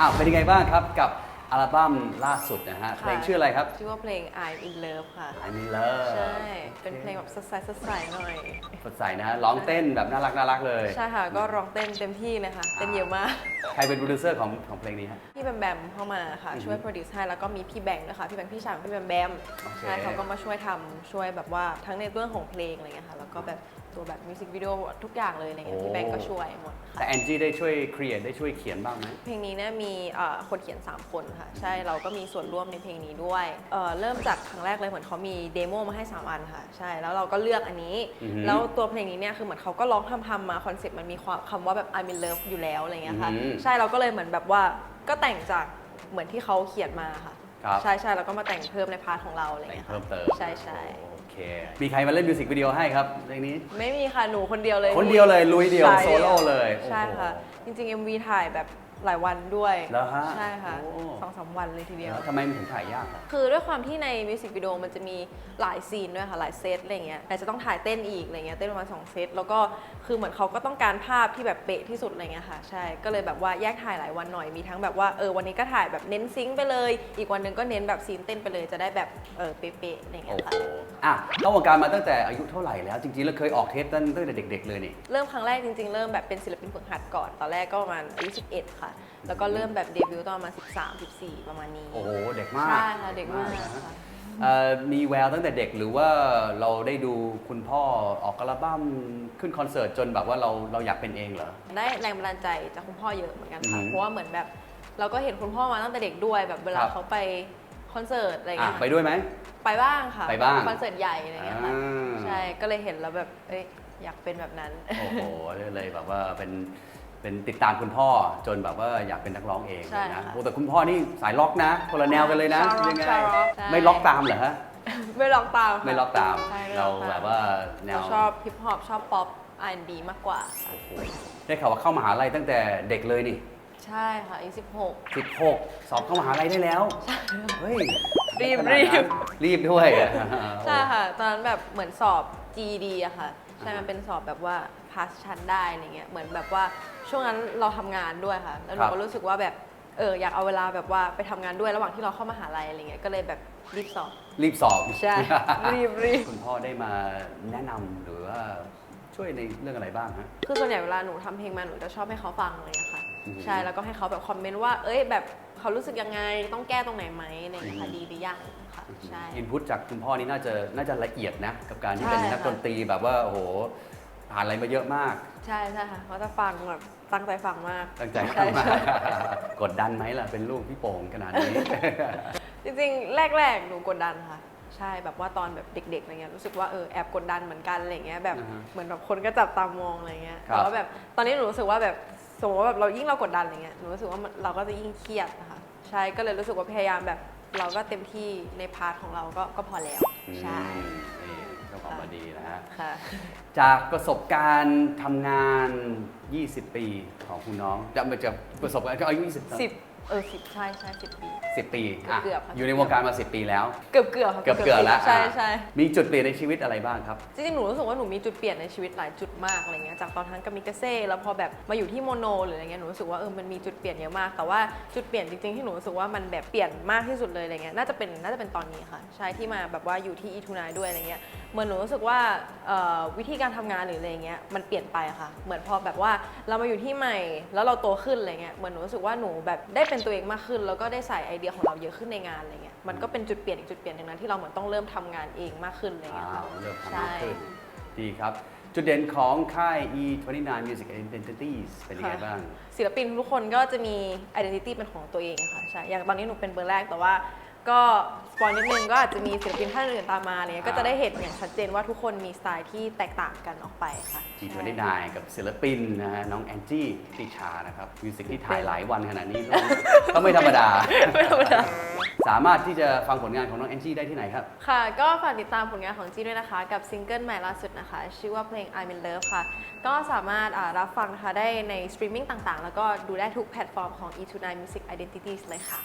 อ้าวเป็นยังไงบ้างครับกับ อัลบั้มล่าสุดนะฮะเพลงชื่ออะไรครับ ชื่อว่าเพลง I'm in love ค่ะ I m Love ใช่ เป็นเพลงแบบสดใสสดใสหน่อย สดใสนะฮะ ร้องเต้นแบบน่ารักน่ารักเลย ใช่ค่ะ ก็ร้องเต้นเต็มที่เลยค่ะเต้นเยอะมาก ใครเป็นโปรดิวเซอร์ของของเพลงนี้ฮะ พี่แบมแบมเข้ามาค่ะอือฮึช่วยโปรดิวซ์ให้ แล้วก็มีพี่แบงค์ด้วยค่ะ พี่แบงค์พี่ชายของพี่แบมแบมโอเคใช่ เขาก็มาช่วยทำช่วยแบบว่าทั้งในเรื่องของเพลงอะไรเงี้ยค่ะ แล้วก็แบบตัวแบบมิวสิกวิดีโอทุกอย่างเลยอะไรเงี้ยพี่แบงค์ก็ช่วยหมดค่ะแต่แอนจี้ได้ช่วยครีเอทได้ช่วยเขียนบ้างไหมเพลงนี้เนี่ยมีเอ่อคนเขียน 3 คนค่ะ ใช่เราก็มีส่วนร่วมในเพลงนี้ด้วยเอ่อเริ่มจากครั้งแรกเลยเหมือนเขามีเดโมมาให้ 3 อันค่ะ ใช่แล้วเราก็เลือกอันนี้อือฮึแล้วตัวเพลงนี้เนี่ยคือเหมือนเขาก็ร้องทำทำๆมาคอนเซ็ปต์มันมีความคำว่าแบบ I'm in love อยู่แล้วอะไรเงี้ยค่ะอือฮึใช่เราก็เลยเหมือนแบบว่าก็แต่งจากเหมือนที่เขาเขียนมาค่ะ ครับ ใช่ใช่แล้วก็มาแต่งเพิ่มในพาร์ทของเราอะไรแต่งเงี้ยค่ะ เพิ่มเติมใช่ใช่ โอเค มีใครมาเล่นมิวสิกวิดีโอให้ครับเพลงนี้ ไม่มีค่ะ หนูคนเดียวเลยคนเดียวเลยลุยเดียวสาโซโล่เลยใช่โอ้โหค่ะจริงๆ MV ถ่ายแบบ หลายวันด้วยแล้วฮะใช่ค่ะโอ้ สองสามวันเลยทีเดียว แล้วทำไมมันถึงถ่ายยากอะ คือด้วยความที่ในมิวสิกวิดีโอมันจะมีหลายซีนด้วยค่ะ หลายเซตอะไรเงี้ยแต่จะต้องถ่ายเต้นอีกอะไรเงี้ยเต้นประมาณสองเซตแล้วก็คือเหมือนเขาก็ต้องการภาพที่แบบเป๊ะที่สุดอะไรเงี้ยค่ะใช่ก็เลยแบบว่าแยกถ่ายหลายวันหน่อยมีทั้งแบบว่าเออวันนี้ก็ถ่ายแบบเน้นซิงค์ไปเลย อีกวันหนึ่งก็เน้นแบบซีนเต้นไปเลยจะได้แบบเออเป๊ะๆอะไรโอ้เงี้ยโหค่ะอะเข้าวงการมาตั้งแต่อายุเท่าไหร่แล้ว จริงๆ แล้วเคยออกเทปตั้งตั้งแต่เด็ก ๆ เลยนี่ เริ่มครั้งแรกจริง ๆ เริ่มแบบเป็นศิลปินฝึกหัดก่อนตอนแรกก็ประมาณอายุ11ค่ะแล้วก็เริ่มแบบเดบิวต์ตอนประมาณ13 14 ประมาณนี้โอ้โหเด็กมาก ใช่ค่ะเด็กมากนะค่ะ เอ่อมีแววตั้งแต่เด็กหรือว่าเราได้ดูคุณพ่อออกอัลบั้มขึ้นคอนเสิร์ตจนแบบว่าเราเราอยากเป็นเองเหรอ ได้แรงบันดาลใจจากคุณพ่อเยอะเหมือนกันค่ะ อืมเพราะว่าเหมือนแบบเราก็เห็นคุณพ่อมาตั้งแต่เด็กด้วยแบบเวลาครับ เขาไปคอนเสิร์ตอะไรอะเงี้ยไปด้วยไหม ไปบ้างค่ะไปบ้าง คอนเสิร์ตใหญ่อะไรเงี้ยค่ะ อ่าใช่ ก็เลยเห็นแล้วแบบ เอ้ย อยากเป็นแบบนั้น โอ้โหเลยแบบว่าเป็น เป็นติดตามคุณพ่อจนแบบว่าอยากเป็นนักร้องเองใช่เลยนะค่ะ โอ้แต่คุณพ่อนี่สายล็อกนะคนละแนวกันเลยนะชาวร็อกยังไงชาวร็อกใช่ไม่ล็อกตามเหรอฮะไม่ลองตามค่ะไม่ล็อกตาม ใช่ไม่เราล็อกตมแบบว่าแนวเราชอบฮิปฮอปชอบป๊อป R&B มากกว่าค่ะโอ้โหได้ข่าวว่าเข้ามหาลัยตั้งแต่เด็กเลยนี่ใช่ค่ะอายุ16 16สอบเข้ามหาลัยได้แล้วเฮ้ยรีบขนาดนั้นรีบ รีบด้วยอะใช่ค่ะ ตอนนั้นแบบเหมือนสอบ GED อะค่ะ ใช่มันเป็นสอบแบบว่าพาสชั้นได้อะไรเงี้ยเหมือนแบบว่าช่วงนั้นเราทำงานด้วยค่ะ แล้วหนูก็รู้สึกว่าแบบเอออยากเอาเวลาแบบว่าไปทำงานด้วยระหว่างที่เราเข้ามหาลัยอะไรเงี้ยก็เลยแบบรีบสอบ รีบสอบใช่ รีบรีบ คุณพ่อได้มาแนะนำหรือว่าช่วยในเรื่องอะไรบ้างฮะ คือส่วนใหญ่เวลาหนูทำเพลงมาหนูจะชอบให้เขาฟังอะไรเลยค่ะอืม ใช่แล้วก็ให้เขาแบบคอมเมนต์ว่า เอ้ยแบบเขารู้สึกยังไงต้องแก้ตรงไหนไหมอะไรเงี้ยค่ะอืมดีหรือยังค่ะใช่ อินพุตจากคุณพ่อนี่น่าจะน่าจะละเอียดนะกับการที่เป็นใช่นักค่ะ ดนตรีแบบว่าโอ้โหผ่านอะไรมาเยอะมาก ใช่ใช่ค่ะเขาจะฟังแบบตั้งใจฟังมากตั้งใจช่มากใช่ กดดันไหมล่ะ เป็นลูกพี่โป่งขนาดนี้ จริงๆ แรกๆ หนูกดดันค่ะ ใช่แบบว่าตอนแบบเด็กๆ อะไรเงี้ยรู้สึกว่าเออแอบกดดันเหมือนกันอะไรเงี้ยแบบอ่าฮะเหมือนแบบคนก็จับตามองอะไรเงี้ยครับ แต่ว่าแบบตอนนี้หนูรู้สึกว่าแบบ สมมติว่าแบบเรายิ่งเรากดดันอะไรเงี้ยหนูรู้สึกว่ามันเราก็จะยิ่งเครียดนะคะใช่ก็เลยรู้สึกว่าพยายามแบบเราก็เต็มที่ในพาร์ทของเราก็ก็พอแล้วใช่อืมนี่ก็ออกมาดีนะฮะค่ะ จากประสบการณ์ทำงาน 20 ปีของคุณน้องจะมาจะประสบการณ์ก็อายุ20สิบ เออสิบใช่ใช่สิบปี 10 ปีอะเกือบๆค่ะ อยู่ในวงการมา 10 ปีแล้ว เกือบเกือบๆค่ะเกือบเกือบแล้วใช่อะใช่มีจุดเปลี่ยนในชีวิตอะไรบ้างครับ จริงๆหนูรู้สึกว่าหนูมีจุดเปลี่ยนในชีวิตหลายจุดมากอะไรเงี้ยจากตอนนั้นกับมิกาเซ่แล้วพอแบบมาอยู่ที่โมโนหรืออะไรเงี้ยหนูรู้สึกว่าเออมันมีจุดเปลี่ยนเยอะมาก แต่ว่าจุดเปลี่ยนจริงๆที่หนูรู้สึกว่ามันแบบเปลี่ยนมากที่สุดเลยอะไรเงี้ยน่าจะเป็นน่าจะเป็นตอนนี้ค่ะ ใช่ที่มาแบบว่าอยู่ที่อีทูนายด้วยอะไรเงี้ย เหมือนหนูรู้สึกว่าเอ่อวิธีการทำงานหรืออะไรเงี้ยมันเปลี่ยนไปค่ะ เหมือนพอแบบว่าเรามาอยู่ที่ใหม่แล้วเราโตขึ้นอะไรเงี้ยเหมือนหนูรู้สึกว่าหนูแบบได้เป็นตัวเองมากขึ้น แล้วก็ได้ใส่ไอเดียของเราเยอะขึ้นในงานอะไรเงี้ยมันก็เป็นจุดเปลี่ยนอีกจุดเปลี่ยนหนึ่งนะที่เราเหมือนต้องเริ่มทำงานเองมากขึ้นอะไรเงี้ยอ้าค่ะวเริ่มทำใช่มากขึ้น ดีครับ จุดเด่นของค่าย E29 Music Identities เป็นยังไงค่ะบ้าง ศิลปินทุกคนก็จะมี identity เป็นของตัวเองค่ะใช่อย่างตอนนี้หนูเป็นเบอร์แรกแต่ว่า ก็สปอยนิดนึงก็อาจจะมีศิลปินท่านอื่นตามมาอะไรเงี้ยก็จะได้เห็นอย่างชัดเจนว่าทุกคนมีสไตล์ที่แตกต่างกันออกไปค่ะ E29 กับศิลปินนะฮะน้องแอนจี้ติชานะครับมิวสิกที่ถ่ายหลายวันขนาดนี้ก็ก็ไม่ธรรมดา ไม่ธรรมดา สามารถที่จะฟังผลงานของน้องแอนจี้ได้ที่ไหนครับ ค่ะ ก็ฝากติดตามผลงานของจีด้วยนะคะ กับซิงเกิลใหม่ล่าสุดนะคะ ชื่อว่าเพลง I'm in Love ค่ะ ก็สามารถอ่ารับฟังนะคะได้ในสตรีมมิ่งต่างๆ แล้วก็ดูได้ทุกแพลตฟอร์มของ E29 Music Identities เลยค่ะ